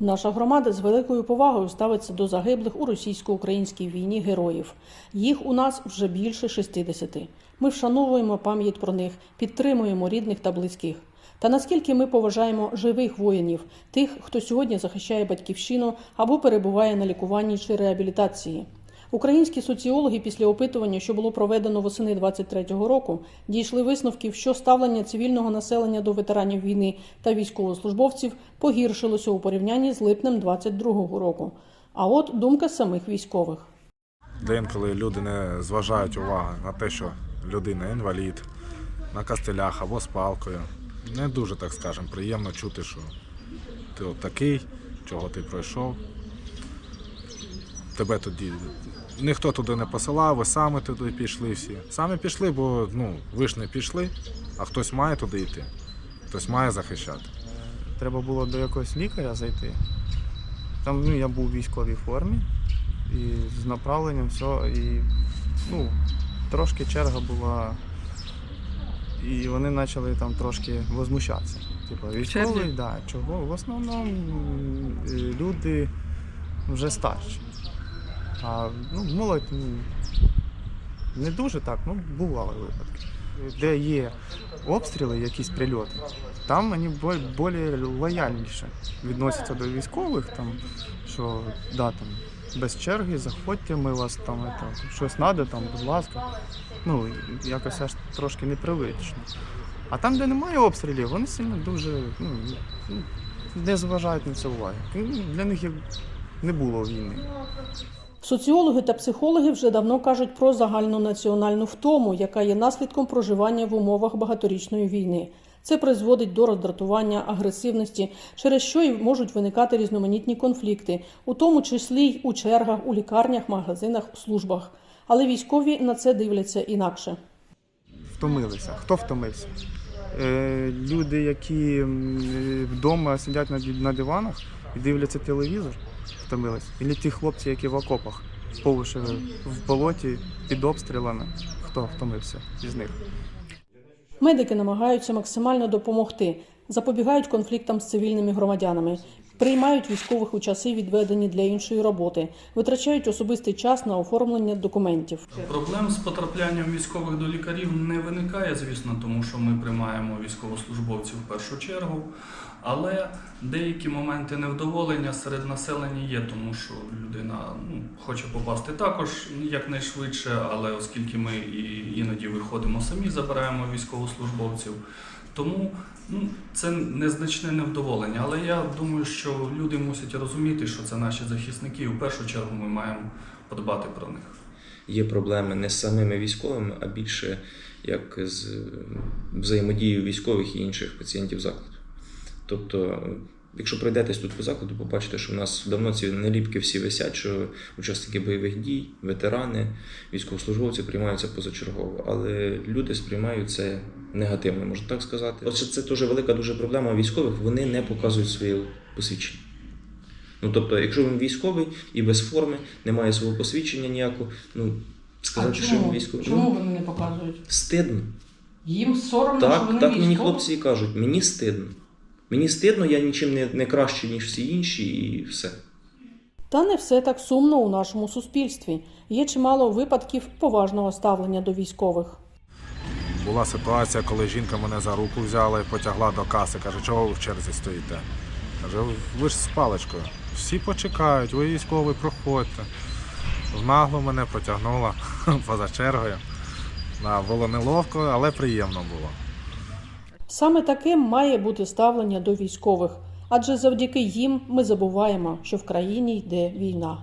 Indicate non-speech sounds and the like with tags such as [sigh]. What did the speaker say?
Наша громада з великою повагою ставиться до загиблих у російсько-українській війні героїв. Їх у нас вже більше 60. Ми вшановуємо пам'ять про них, підтримуємо рідних та близьких. Та наскільки ми поважаємо живих воїнів, тих, хто сьогодні захищає батьківщину або перебуває на лікуванні чи реабілітації. Українські соціологи після опитування, що було проведено восени 23-го року, дійшли висновків, що ставлення цивільного населення до ветеранів війни та військовослужбовців погіршилося у порівнянні з липнем 22-го року. А от думка самих військових. Де люди не зважають уваги на те, що людина інвалід на кастелях або з палкою. Не дуже, так скажемо, приємно чути, що ти от такий, чого ти пройшов. Тебе тоді ніхто туди не посилав, ви самі туди пішли всі. Самі пішли, бо ну, ви ж не пішли, а хтось має туди йти, хтось має захищати. Треба було до якогось лікаря зайти. Там ну, я був у військовій формі і з направленням все. І ну, трошки черга була. І вони почали там трошки возмущатися. Типу, військовий, да, чого? В основному е, люди вже старші. А ну, молодь не дуже так, ну бували випадки. Де є обстріли, якісь прильоти, там вони більш лояльніше відносяться до військових, там, що да, там, без черги, заходьте, ми вас там это, щось треба, там, будь ласка. Ну, якось аж трошки непривично. А там, де немає обстрілів, вони сильно дуже ну, не зважають на це уваги. Для них як не було війни. Соціологи та психологи вже давно кажуть про загальну національну втому, яка є наслідком проживання в умовах багаторічної війни. Це призводить до роздратування, агресивності, через що й можуть виникати різноманітні конфлікти, у тому числі й у чергах, у лікарнях, магазинах, службах. Але військові на це дивляться інакше. втомилися. Хто втомився? Е, люди, які е, вдома сидять на, диванах і дивляться телевізор, втомилися. Ілі ті хлопці, які в окопах, повише в болоті під обстрілами. Хто втомився із них? Медики намагаються максимально допомогти, запобігають конфліктам з цивільними громадянами, приймають військових у часи, відведені для іншої роботи, витрачають особистий час на оформлення документів. Проблем з потраплянням військових до лікарів не виникає, звісно, тому що ми приймаємо військовослужбовців в першу чергу. Але деякі моменти невдоволення серед населення є, тому що людина ну, хоче попасти також якнайшвидше, але оскільки ми іноді виходимо самі, забираємо військовослужбовців. Тому ну, це незначне невдоволення. Але я думаю, що люди мусять розуміти, що це наші захисники, і в першу чергу ми маємо подбати про них. є проблеми не з самими військовими, а більше як з взаємодією військових і інших пацієнтів закладу. Тобто, якщо пройдетесь тут по закладу, побачите, що в нас давно ці наліпки всі висять, що учасники бойових дій, ветерани, військовослужбовці приймаються позачергово, але люди сприймають це негативно, можна так сказати. Оце це дуже велика дуже проблема військових, вони не показують своє посвідчення. Ну тобто, якщо він військовий і без форми, немає свого посвідчення ніякого, ну сказати, що він військовий. Ну, вони не показують? стидно. Їм соромно, Так, так мені хлопці і кажуть, мені стидно. Мені стидно, я нічим не, не краще, ніж всі інші, і все. Та не все так сумно у нашому суспільстві. Є чимало випадків поважного ставлення до військових. Була ситуація, коли жінка мене за руку взяла і потягла до каси. Каже, чого ви в черзі стоїте? Каже, ви ж з паличкою. Всі почекають, ви військовий, проходьте. Нагло мене потягнула [laughs] поза чергою. Було неловко, але приємно було. Саме таким має бути ставлення до військових, адже завдяки їм ми забуваємо, що в країні йде війна.